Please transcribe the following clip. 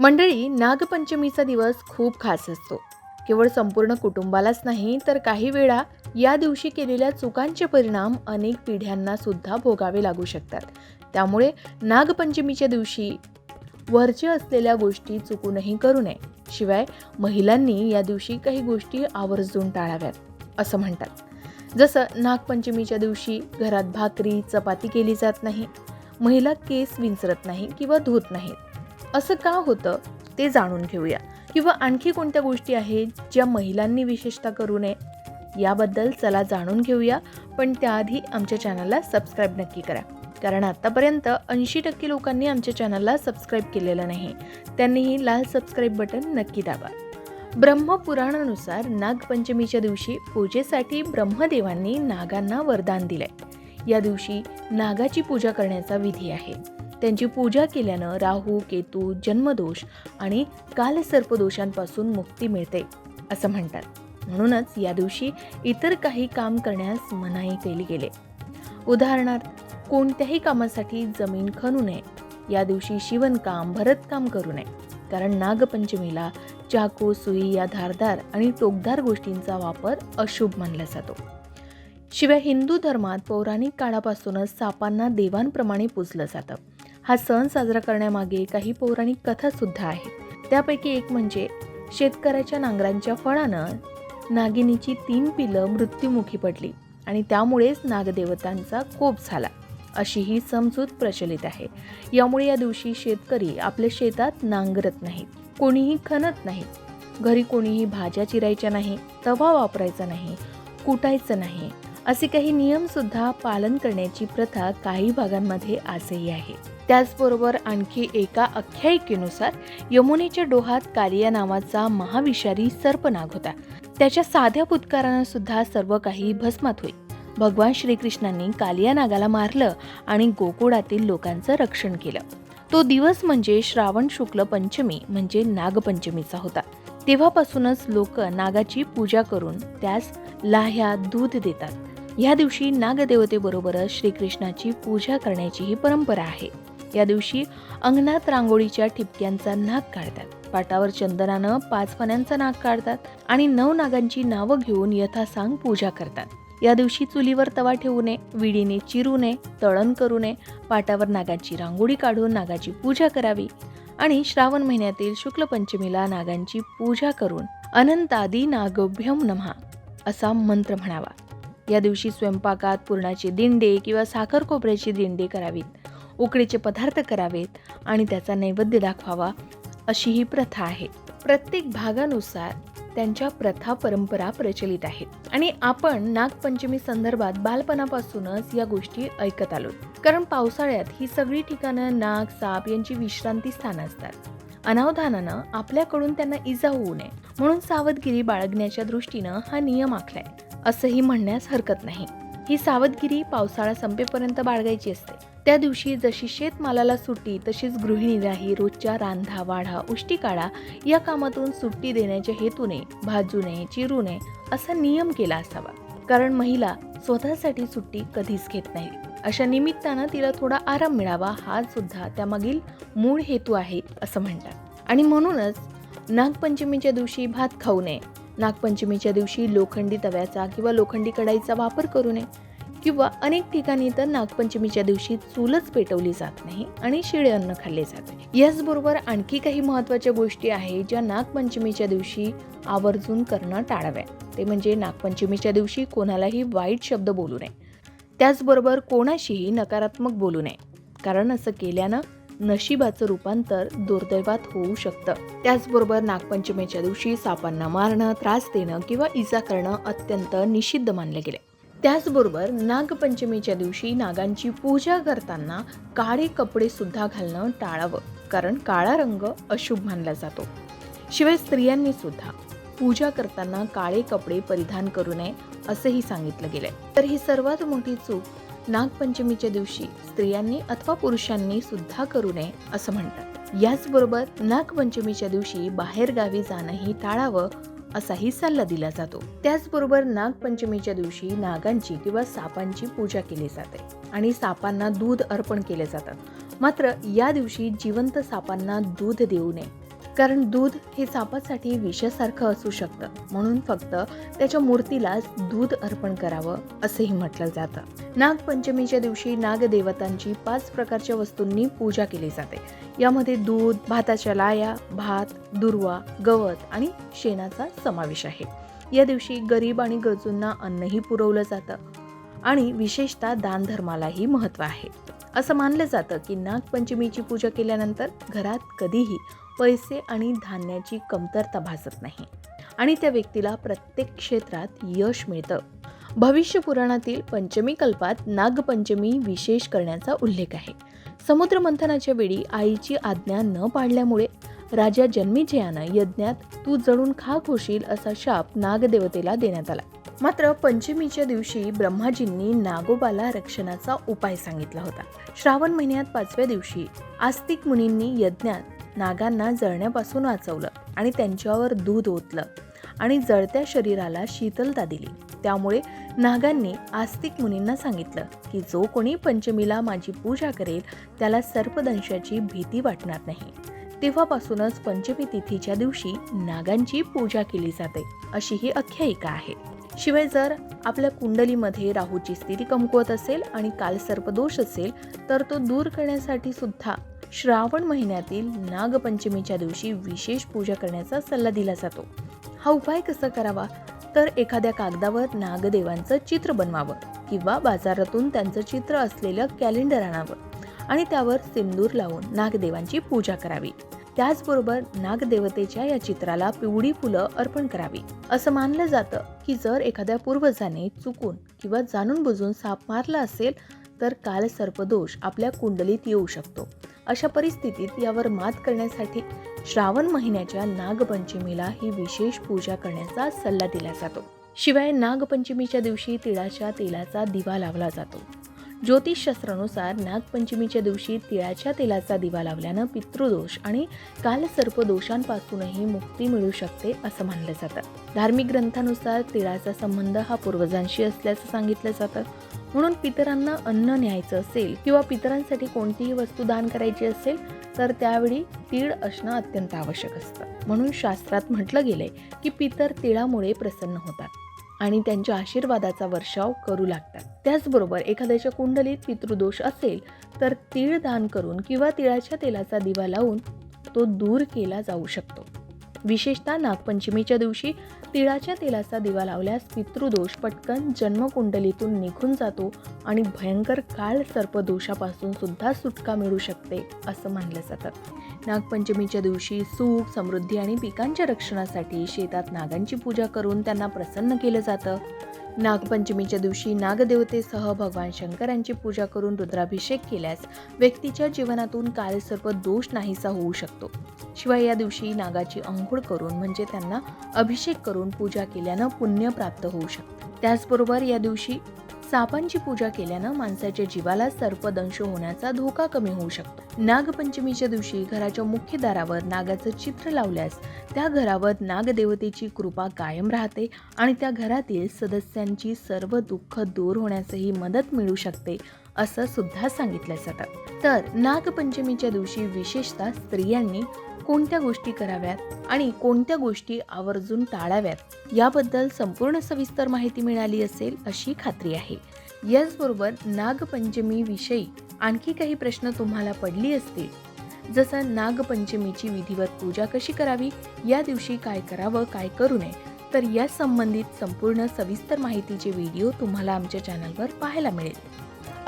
मंडळी नागपंचमीचा दिवस खूप खास असतो. केवळ संपूर्ण कुटुंबालाच नाही तर काही वेळा या दिवशी केलेल्या चुकांचे परिणाम अनेक पिढ्यांना सुद्धा भोगावे लागू शकतात. त्यामुळे नागपंचमीच्या दिवशी वरचे असलेल्या गोष्टी चुकूनही करू नये. शिवाय महिलांनी या दिवशी काही गोष्टी आवर्जून टाळाव्यात असं म्हणतात. जसं नागपंचमीच्या दिवशी घरात भाकरी चपाती केली जात नाही. महिला केस विंचरत नाही किंवा धुत नाहीत. असं का होतं ते जाणून घेऊया. किंवा आणखी कोणत्या गोष्टी आहेत ज्या महिलांनी विशेषतः करू नये याबद्दल चला जाणून घेऊया पण त्याआधी आमच्या चॅनलला सबस्क्राईब नक्की करा. कारण आत्तापर्यंत ऐंशी टक्के लोकांनी आमच्या चॅनलला सबस्क्राईब केलेलं नाही. त्यांनीही लाल सबस्क्राईब बटन नक्की दाबा. ब्रह्मपुराणानुसार नागपंचमीच्या दिवशी पूजेसाठी ब्रह्मदेवांनी नागांना वरदान दिलंय. या दिवशी नागाची पूजा करण्याचा विधी आहे. त्यांची पूजा केल्यानं राहू केतू जन्मदोष आणि कालसर्पदोषांपासून मुक्ती मिळते असं म्हणतात. म्हणूनच या दिवशी इतर काही काम करण्यास मनाई केली गेले. उदाहरणार्थ कोणत्याही कामासाठी जमीन खणू नये. या दिवशी शिवणकाम भरतकाम करू नये. कारण नागपंचमीला चाकू सुई या धारदार आणि टोकदार गोष्टींचा वापर अशुभ मानला जातो. शिवाय हिंदू धर्मात पौराणिक काळापासूनच सापांना देवांप्रमाणे पूजलं जातं. हा सण साजरा करण्यामागे काही पौराणिक कथासुद्धा आहेत. त्यापैकी एक म्हणजे शेतकऱ्याच्या नांगरांच्या फळानं नागिनीची तीन पिलं मृत्युमुखी पडली आणि त्यामुळेच नागदेवतांचा कोप झाला. अशी ही समजूत प्रचलित आहे. यामुळे या दिवशी शेतकरी आपल्या शेतात नांगरत नाहीत. कोणीही खणत नाही घरी कोणीही भाज्या चिरायच्या नाही तवा वापरायचा नाही कुटायचं नाही असे काही नियम सुद्धा पालन करण्याची प्रथा काही भागांमध्ये आजही आहे. त्याचबरोबर आणखी एका आख्यायिकेनुसार यमुनेच्या डोहात कालिया नावाचा महाविषारी सर्पनाग होता. त्याच्या साध्या पुत्कारानं सुद्धा सर्व काही भस्मात होईल भगवान श्रीकृष्णांनी कालिया नागाला मारलं आणि गोकुळातील लोकांचं रक्षण केलं. तो दिवस म्हणजे श्रावण शुक्ल पंचमी म्हणजे नागपंचमीचा होता. तेव्हापासूनच लोक नागाची पूजा करून त्यास लाह्या दूध देतात. या दिवशी नागदेवतेबरोबरच श्रीकृष्णाची पूजा करण्याची ही परंपरा आहे. या दिवशी अंगणात रांगोळीच्या ठिपक्यांचा नाग काढतात. पाटावर चंदनानं पाच फण्यांचा नाग काढतात आणि नऊ नागांची नावं घेऊन यथासांग पूजा करतात. या दिवशी चुलीवर तवा ठेवू नये विडीने चिरू नये तळण करू नये पाटावर नागाची रांगोळी काढून नागाची पूजा करावी आणि श्रावण महिन्यातील शुक्ल पंचमीला नागांची पूजा करून अनंतादी नागोभ्यम नमहा असा मंत्र म्हणावा. या दिवशी स्वयंपाकात पुरणाचे दिंडे किंवा साखर खोबऱ्याची दिंडे करावीत उकडीचे पदार्थ करावेत आणि त्याचा नैवेद्य दाखवावा अशी ही प्रथा आहे. प्रत्येक भागानुसार त्यांच्या प्रथा परंपरा प्रचलित आहेत. आणि आपण नागपंचमी संदर्भात बालपणापासूनच या गोष्टी ऐकत आलो कारण पावसाळ्यात ही सगळी ठिकाणं नाग साप यांची विश्रांती स्थान असतात. अनावधानानं आपल्याकडून त्यांना इजा होऊ नये. म्हणून सावधगिरी बाळगण्याच्या दृष्टीनं हा नियम आखलाय. असंही म्हणण्यास हरकत नाही. ही सावधगिरी पावसाळा संपेपर्यंत बाळगायची असते. त्या दिवशी जशी शेतमालाला सुट्टी तशीच गृहिणीलाही रोजच्या रांधा वाढा उष्टी काढा या कामातून सुट्टी देण्याच्या हेतूने भाजू नये चिरू नये असा नियम केला असावा. कारण महिला स्वतःसाठी सुट्टी कधीच घेत नाही. अशा निमित्तानं तिला थोडा आराम मिळावा हा सुद्धा त्यामागील मूळ हेतू आहे असं म्हणतात. आणि म्हणूनच नागपंचमीच्या दिवशी भात खाऊ नये नागपंचमीच्या दिवशी लोखंडी तव्याचा किंवा लोखंडी कढाईचा वापर करू नये. किंवा अनेक ठिकाणी तर नागपंचमीच्या दिवशी चूलच पेटवली जात नाही आणि शिळे अन्न खाल्ले जाते. याचबरोबर आणखी काही महत्त्वाच्या गोष्टी आहेत ज्या नागपंचमीच्या दिवशी आवर्जून करणं टाळाव्या ते म्हणजे नागपंचमीच्या दिवशी कोणालाही वाईट शब्द बोलू नये. त्याचबरोबर कोणाशीही नकारात्मक बोलू नये. कारण असं केल्यानं नशिबाचं रूपांतर दुर्दैवात होऊ शकतं. त्याचबरोबर नागपंचमीच्या दिवशी सापांना मारणं त्रास देणं किंवा इजा करणं अत्यंत निषिद्ध मानलं गेले. त्याचबरोबर नागपंचमीच्या दिवशी नागांची पूजा करताना काळे कपडे सुद्धा घालणं टाळावं कारण काळा रंग अशुभ मानला जातो. शिवाय स्त्रियांनी सुद्धा पूजा करताना काळे कपडे परिधान करू नये असंही सांगितलं गेलंय. तर ही सर्वात मोठी चूक नागपंचमीच्या दिवशी स्त्रियांनी अथवा पुरुषांनी सुद्धा करू नये असं म्हणतात. याचबरोबर नागपंचमीच्या दिवशी बाहेर गावी जाणंही टाळावं असाही सल्ला दिला जातो. त्याचबरोबर नागपंचमीच्या दिवशी नागांची किंवा सापांची पूजा केली जाते आणि सापांना दूध अर्पण केले जातात. मात्र या दिवशी जिवंत सापांना दूध देऊ नये कारण दूध हे सापासाठी विषासारखं असू शकतं. म्हणून फक्त त्याच्या मूर्तीलाच दूध अर्पण करावं असंही म्हटलं जातं. नागपंचमीच्या दिवशी नागदेवतांची पाच प्रकारच्या वस्तूंनी पूजा केली जाते. यामध्ये दूध भाताच्या लाया भात दुर्वा गवत आणि शेणाचा समावेश आहे. या दिवशी गरीब आणि गरजूंना अन्नही पुरवलं जातं आणि विशेषतः दानधर्मालाही महत्त्व आहे. असं मानलं जातं की नागपंचमीची पूजा केल्यानंतर घरात कधीही पैसे आणि धान्याची कमतरता भासत नाही. आणि त्या व्यक्तीला प्रत्येक क्षेत्रात यश मिळतं. भविष्य पुराणातील पंचमी कल्पात नागपंचमी विशेष करण्याचा उल्लेख आहे. समुद्र मंथनाच्या वेळी आईची आज्ञा न पाळल्यामुळे राजा जन्मेजयानं यज्ञात तू जळून खाक होशील असा शाप नागदेवतेला देण्यात आला. मात्र पंचमीच्या दिवशी ब्रह्माजींनी नागोबाला रक्षणाचा उपाय सांगितला होता. श्रावण महिन्यात पाचव्या दिवशी आस्तिक मुनींनी यज्ञात नागांना जळण्यापासून वाचवलं आणि त्यांच्यावर दूध ओतलं आणि जळत्या शरीराला शीतलता दिली. त्यामुळे नागांनी आस्तिक मुनींना सांगितलं की जो कोणी पंचमीला माझी पूजा करेल त्याला सर्पदंशाची भीती वाटणार नाही. तेव्हापासूनच पंचमी तिथीच्या दिवशी नागांची पूजा केली जाते अशी ही आख्यायिका आहे. शिवाय जर आपल्या कुंडलीमध्ये राहूची स्थिती कमकुवत असेल आणि काल सर्पदोष असेल तर तो दूर करण्यासाठी सुद्धा श्रावण महिन्यातील नागपंचमीच्या दिवशी विशेष पूजा करण्याचा सल्ला दिला जातो. हा उपाय कसा करावा? तर एखाद्या कागदावर नागदेवांचं चित्र बनवावं किंवा बाजारातून त्यांचं चित्र असलेलं कॅलेंडर आणावं आणि त्यावर सिंदूर लावून नागदेवांची पूजा करावी. त्याचबरोबर नागदेवतेच्या या चित्राला पिवळी फुलं अर्पण करावी. असं मानलं जातं की जर एखाद्या पूर्वजाने चुकून किंवा जाणून बुजून साप मारला असेल तर काल सर्पदोष आपल्या कुंडलीत येऊ शकतो. अशा परिस्थितीत यावर मात करण्यासाठी श्रावण महिन्याच्या नागपंचमीला ही विशेष पूजा करण्याचा सल्ला दिला जातो. शिवाय नागपंचमीच्या दिवशी तिळाच्या तेलाचा दिवा लावला जातो. ज्योतिषशास्त्रानुसार नागपंचमीच्या दिवशी तिळाच्या तेलाचा दिवा लावल्यानं पितृदोष आणि कालसर्पदोषांपासूनही मुक्ती मिळू शकते असं मानलं जातं. धार्मिक ग्रंथानुसार तिळाचा संबंध हा पूर्वजांशी असल्याचं सांगितलं जातं. म्हणून पितरांना अन्न न्यायचं असेल किंवा पितरांसाठी कोणतीही वस्तू दान करायची असेल तर त्यावेळी तीळ असणं अत्यंत आवश्यक असतं. म्हणून शास्त्रात म्हटलं गेलंय की पितर तिळामुळे प्रसन्न होतात. आणि त्यांच्या आशीर्वादाचा वर्षाव करू लागतात. त्याचबरोबर एखाद्याच्या कुंडलीत पितृदोष असेल तर तीळ दान करून किंवा तिळाच्या तेलाचा दिवा लावून तो दूर केला जाऊ शकतो. विशेषतः नागपंचमीच्या दिवशी तिळाच्या तेलाचा दिवा लावल्यास पितृदोष पटकन जन्मकुंडलीतून निघून जातो आणि भयंकर काळ सर्पदोषापासून सुद्धा सुटका मिळू शकते असं मानलं जातं. नागपंचमीच्या दिवशी सुख समृद्धी आणि पिकांच्या रक्षणासाठी शेतात नागांची पूजा करून त्यांना प्रसन्न केलं जातं. नागपंचमीच्या दिवशी नागदेवतेसह भगवान शंकरांची पूजा करून रुद्राभिषेक केल्यास व्यक्तीच्या जीवनातून कालसर्प दोष नाहीसा होऊ शकतो. शिवाय या दिवशी नागाची अंघोळ करून म्हणजे त्यांना अभिषेक करून पूजा केल्यानं पुण्य प्राप्त होऊ शकते. त्याचबरोबर या दिवशी सापांची पूजा केल्यानं माणसाच्या जीवाला सर्पदंश होण्याचा धोका कमी होऊ शकतो. नागपंचमीच्या दिवशी घराच्या मुख्य दारावर नागाचं चित्र लावल्यास त्या घरावर नागदेवतेची कृपा कायम राहते आणि त्या घरातील सदस्यांची सर्व दुःख दूर होण्यासही मदत मिळू शकते असं सुद्धा सांगितलं जातं तर नागपंचमीच्या दिवशी विशेषतः स्त्रियांनी कोणत्या गोष्टी कराव्यात आणि कोणत्या गोष्टी आवर्जून टाळाव्यात? याबद्दल संपूर्ण सविस्तर माहिती मिळाली असेल अशी खात्री आहे. याचबरोबर नागपंचमीविषयी आणखी काही प्रश्न तुम्हाला पडली असतील. जसं नागपंचमीची विधिवत पूजा कशी करावी? या दिवशी काय करावं? काय करू नये? तर या संबंधित संपूर्ण सविस्तर माहितीचे व्हिडिओ तुम्हाला आमच्या चॅनलवर पाहायला मिळेल.